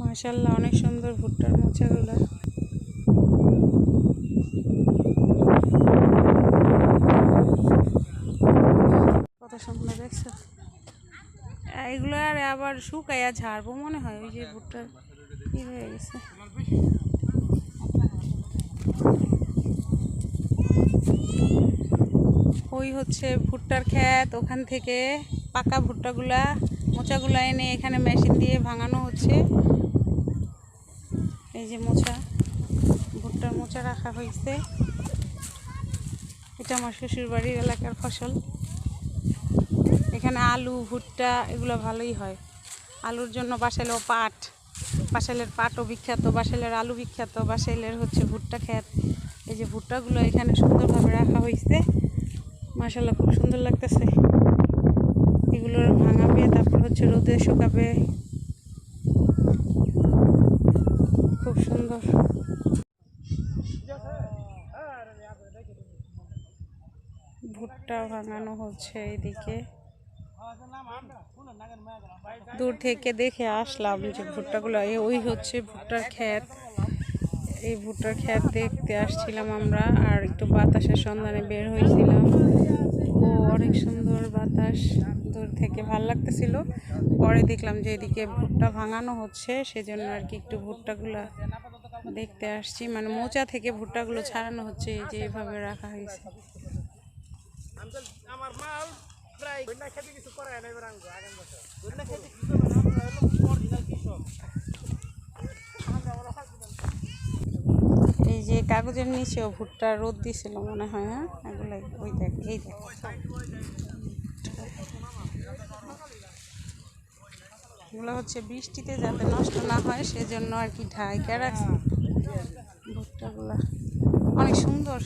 মাশাল্লাহ অনেক সুন্দর ভুট্টার মোচাগুলো। কত সুন্দর দেখছ? এগুলো আর আবার শুকাইয়া ঝাড়বো মনে হয়, ওই যে ভুট্টার ই হয়ে গেছে। ওই হচ্ছে ভুট্টার ক্ষেত ওখান থেকে। পাকা ভুট্টাগুলা, মোচাগুলা এনে এখানে মেশিন দিয়ে ভাঙানো হচ্ছে। এই যে মোচা, ভুট্টার মোচা রাখা হয়েছে। এটা আমার শ্বশুর বাড়ির এলাকার ফসল। এখানে আলু, ভুট্টা এগুলো ভালোই হয়। আলুর জন্য বাসাইলেও পাট। বাসাইলের পাটও বিখ্যাত বাসাইলের আলু বিখ্যাত বাসাইলের হচ্ছে ভুট্টা ক্ষেত। এই যে ভুট্টাগুলো এখানে সুন্দরভাবে রাখা হয়েছে। মাসাল্লাহ খুব সুন্দর লাগতেছে। এগুলোর ভাঙাবে তারপর হচ্ছে রোদে শুকাবে। খুব সুন্দর। ভুট্টা ভাঙানো হচ্ছে এইদিকে। দূর থেকে দেখে আসলাম যে ভুট্টাগুলো ওই হচ্ছে ভুট্টার ক্ষেত। এই ভুট্টার ক্ষেত দেখতে আসছিলাম আমরা, আর একটু বাতাসের সন্ধানে বের হয়েছিলাম ও, অনেক সুন্দর বাতাস দূর থেকে ভালো লাগতেছিল। পরে দেখলাম যে এদিকে ভুট্টা ভাঙানো হচ্ছে, সেজন্য আর কি একটু ভুট্টাগুলা দেখতে আসছি। মানে মোচা থেকে ভুট্টাগুলো ছাড়ানো হচ্ছে যে এভাবে রাখা হয়েছে। আমার মাল এই কাগজের নিচেও ভুট্টা রোদ দিছিল মনে হয় হ্যাঁ? এগুলো ওই দেখ, এই দেখ। এগুলো হচ্ছে বৃষ্টিতে যাতে নষ্ট না হয়, সেজন্য আর কি ঢাইকা রাখছি। ভুট্টাগুলো অনেক সুন্দর।